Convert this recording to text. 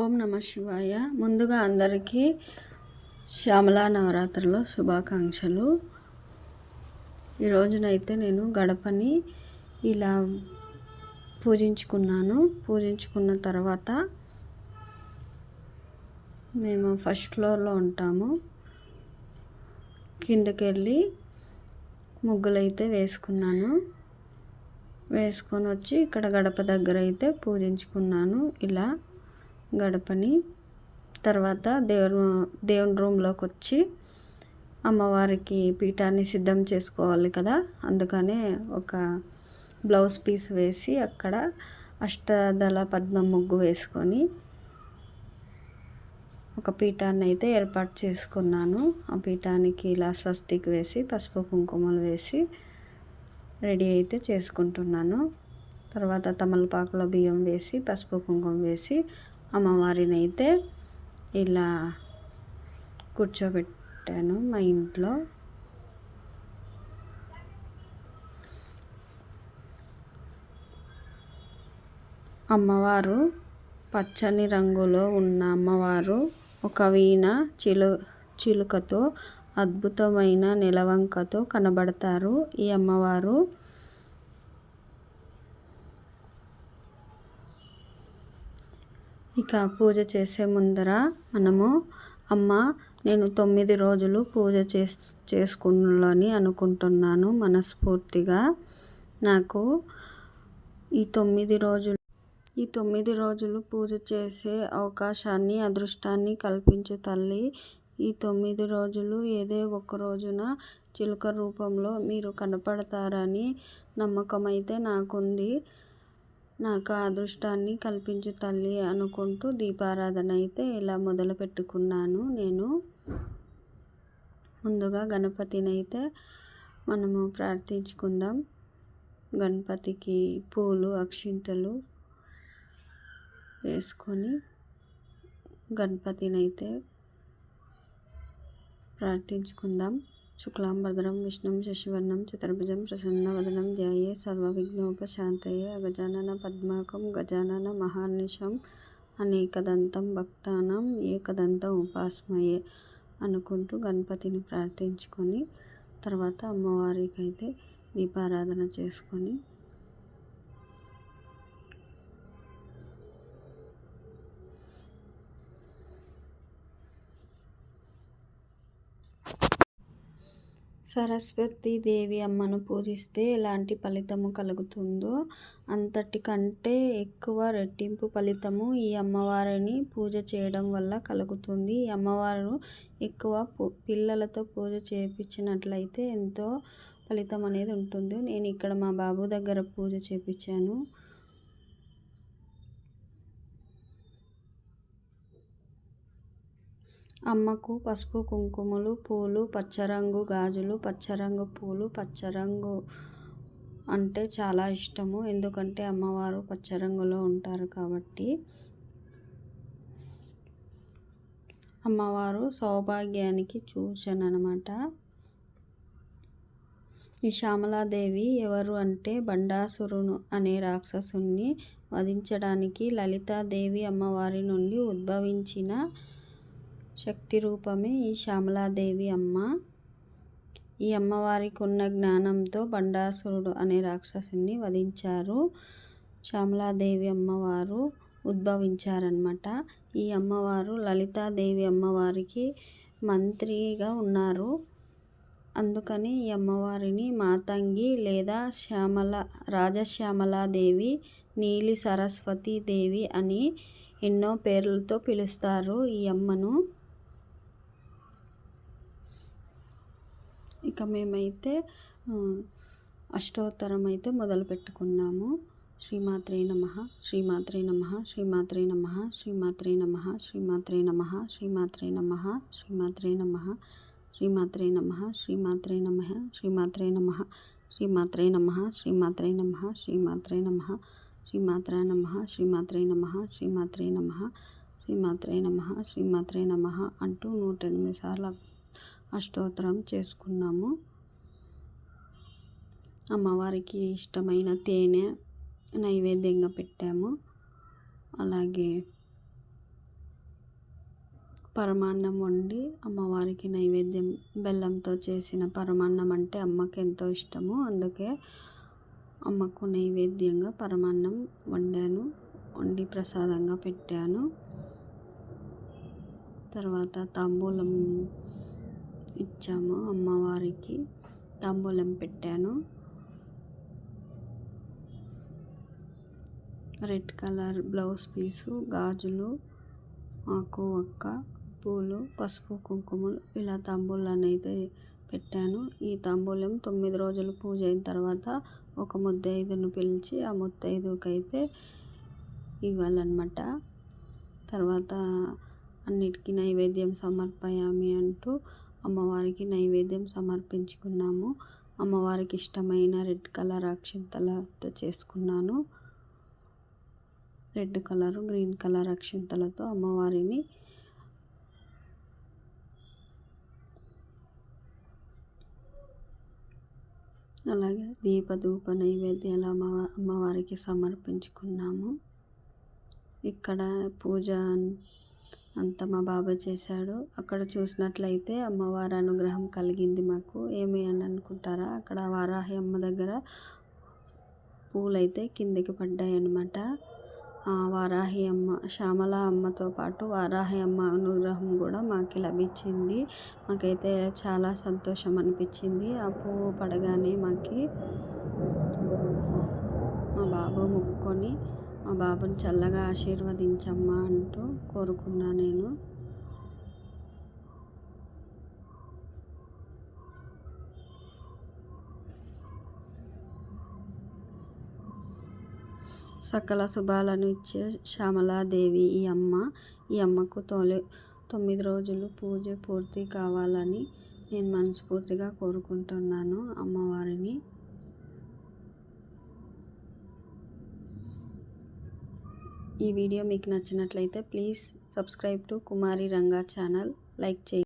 ఓం నమ శివాయ. ముందుగా అందరికీ శ్యామలా నవరాత్రిలో శుభాకాంక్షలు. ఈ రోజునైతే నేను గడపని ఇలా పూజించుకున్నాను. పూజించుకున్న తర్వాత మేము ఫస్ట్ ఫ్లోర్లో ఉంటాము. కిందకి వెళ్ళి ముగ్గులైతే వేసుకున్నాను. వేసుకొని వచ్చి ఇక్కడ గడప దగ్గర అయితే పూజించుకున్నాను. ఇలా గడపని. తర్వాత దేవుడు దేవుని రూమ్లోకి వచ్చి అమ్మవారికి పీఠాన్ని సిద్ధం చేసుకోవాలి కదా. అందుకనే ఒక బ్లౌజ్ పీస్ వేసి అక్కడ అష్టదళ పద్మ ముగ్గు వేసుకొని ఒక పీఠాన్ని అయితే ఏర్పాటు చేసుకున్నాను. ఆ పీఠానికి ఇలా స్వస్తికి వేసి పసుపు కుంకుమలు వేసి రెడీ అయితే చేసుకుంటున్నాను. తర్వాత తమలపాకులో బియ్యం వేసి పసుపు కుంకుమ వేసి అమ్మవారిని అయితే ఇలా కూర్చోబెట్టాను మా ఇంట్లో. అమ్మవారు పచ్చని రంగులో ఉన్న అమ్మవారు ఒక వీణ చిలు చిలుకతో అద్భుతమైన నిలవంకతో కనబడతారు. ఈ అమ్మవారు ఇక పూజ చేసే ముందర మనము అమ్మ నేను తొమ్మిది రోజులు పూజ చేస్ చేసుకున్నాని అనుకుంటున్నాను మనస్ఫూర్తిగా. నాకు ఈ తొమ్మిది రోజులు ఈ తొమ్మిది రోజులు పూజ చేసే అవకాశాన్ని అదృష్టాన్ని కల్పించు తల్లి. ఈ తొమ్మిది రోజులు ఏదో ఒక రోజున చిలుక రూపంలో మీరు కనపడతారని నమ్మకం అయితే నాకుంది. నాకు అదృష్టాన్ని కల్పించు తల్లి అనుకుంటూ దీపారాధన అయితే ఇలా మొదలు పెట్టుకున్నాను నేను. ముందుగా గణపతిని అయితే మనము ప్రార్థించుకుందాం. గణపతికి పూలు అక్షింతలు వేసుకొని గణపతిని అయితే శుక్లాం శుక్లాంబరధరం విష్ణుం శశివర్ణం చతుర్భుజం ప్రసన్నవదనం ధ్యాయే సర్వవిఘ్నోపశాంతయే అగజానన పద్మాకం గజానన మహానిషం అనేకదంతం భక్తానం ఏకదంతం ఉపాస్మయే అనుకుంటూ గణపతిని ప్రార్థించుకొని తర్వాత అమ్మవారికి అయితే దీపారాధన చేసుకొని దేవి అమ్మను పూజిస్తే ఎలాంటి ఫలితము కలుగుతుందో అంతటికంటే ఎక్కువ రెట్టింపు ఫలితము ఈ అమ్మవారిని పూజ చేయడం వల్ల కలుగుతుంది. ఈ అమ్మవారు ఎక్కువ పిల్లలతో పూజ చేయించినట్లయితే ఎంతో ఫలితం అనేది ఉంటుంది. నేను ఇక్కడ మా బాబు దగ్గర పూజ చేయించాను అమ్మకు పసుపు కుంకుమలు పూలు పచ్చరంగు గాజులు పచ్చరంగు పూలు పచ్చరంగు అంటే చాలా ఇష్టము. ఎందుకంటే అమ్మవారు పచ్చరంగులో ఉంటారు కాబట్టి. అమ్మవారు సౌభాగ్యానికి అనమాట ఈ శ్యామలాదేవి ఎవరు అంటే బండాసురును అనే రాక్షసుని వధించడానికి లలితాదేవి అమ్మవారి నుండి ఉద్భవించిన శక్తి రూపమే ఈ శ్యామలాదేవి అమ్మ. ఈ అమ్మవారికి ఉన్న జ్ఞానంతో బండాసురుడు అనే రాక్షసుని వధించారు. శ్యామలాదేవి అమ్మవారు ఉద్భవించారనమాట ఈ అమ్మవారు లలితాదేవి అమ్మవారికి మంత్రిగా ఉన్నారు. అందుకని ఈ అమ్మవారిని మాతంగి లేదా శ్యామల రాజశ్యామలాదేవి నీలి సరస్వతి దేవి అని ఎన్నో పేర్లతో పిలుస్తారు ఈ అమ్మను. ఇక మేమైతే అష్టోత్తరం అయితే మొదలు పెట్టుకున్నాము శ్రీమాత్రే నమ శ్రీమాత్రే నమ శ్రీమాత్రే నమ శ్రీమాత్రే నమ శ్రీమాత్రే నమ శ్రీమాత్రే నమ శ్రీమాత్రే నమ శ్రీమాత్రే నమ శ్రీమాత్రే నమ శ్రీమాత్రే నమ శ్రీమాత్రే నమ శ్రీమాత్రే నమ శ్రీమాత్రే నమ శ్రీమాత్రే నమ శ్రీమాత్రే నమ శ్రీమాత్రే నమ శ్రీమాత్రే నమ శ్రీమాత్రే నమ అంటూ నూట ఎనిమిది సార్లు అష్టోత్తరం చేసుకున్నాము. అమ్మవారికి ఇష్టమైన తేనె నైవేద్యంగా పెట్టాము. అలాగే పరమాన్నం వండి అమ్మవారికి నైవేద్యం బెల్లంతో చేసిన పరమాన్నం అంటే అమ్మకి ఎంతో ఇష్టము. అందుకే అమ్మకు నైవేద్యంగా పరమాన్నం వండాను వండి ప్రసాదంగా పెట్టాను. తర్వాత తాంబూలం ఇచ్చాము అమ్మవారికి. తాంబూలం పెట్టాను. రెడ్ కలర్ బ్లౌజ్ పీసు గాజులు ఆకు ఒక్క పూలు పసుపు కుంకుమలు ఇలా తాంబూలాన్ని అయితే పెట్టాను. ఈ తాంబూలం తొమ్మిది రోజులు పూజ అయిన తర్వాత ఒక ముద్దైదును పిలిచి ఆ ముత్తైదుకి అయితే ఇవ్వాలన్నమాట. తర్వాత అన్నిటికీ నైవేద్యం సమర్పయామి అంటూ అమ్మవారికి నైవేద్యం సమర్పించుకున్నాము. అమ్మవారికి ఇష్టమైన రెడ్ కలర్ అక్షింతలతో చేసుకున్నాను. రెడ్ కలరు గ్రీన్ కలర్ అక్షింతలతో అమ్మవారిని అలాగే దీపధూప నైవేద్యాలు అమ్మ అమ్మవారికి సమర్పించుకున్నాము. ఇక్కడ పూజ అంతా మా బాబా చేశాడు. అక్కడ చూసినట్లయితే అమ్మవారి అనుగ్రహం కలిగింది మాకు. ఏమి అని అనుకుంటారా? అక్కడ వారాహి అమ్మ దగ్గర పూలైతే కిందికి పడ్డాయి అన్నమాట వారాహి అమ్మ శ్యామల అమ్మతో పాటు వారాహి అమ్మ అనుగ్రహం కూడా మాకు లభించింది. మాకైతే చాలా సంతోషం అనిపించింది. ఆ పువ్వు పడగానే మాకి మా బాబు ముక్కొని మా బాబుని చల్లగా ఆశీర్వదించమ్మా అంటూ కోరుకున్నా నేను. సకల శుభాలను ఇచ్చే శ్యామలాదేవి ఈ అమ్మ. ఈ అమ్మకు తొలి తొమ్మిది రోజులు పూజ పూర్తి కావాలని నేను మనస్ఫూర్తిగా కోరుకుంటున్నాను అమ్మవారిని. ఈ వీడియో మీకు నచ్చినట్లయితే please subscribe to Kumari Ranga channel. Like చేయి.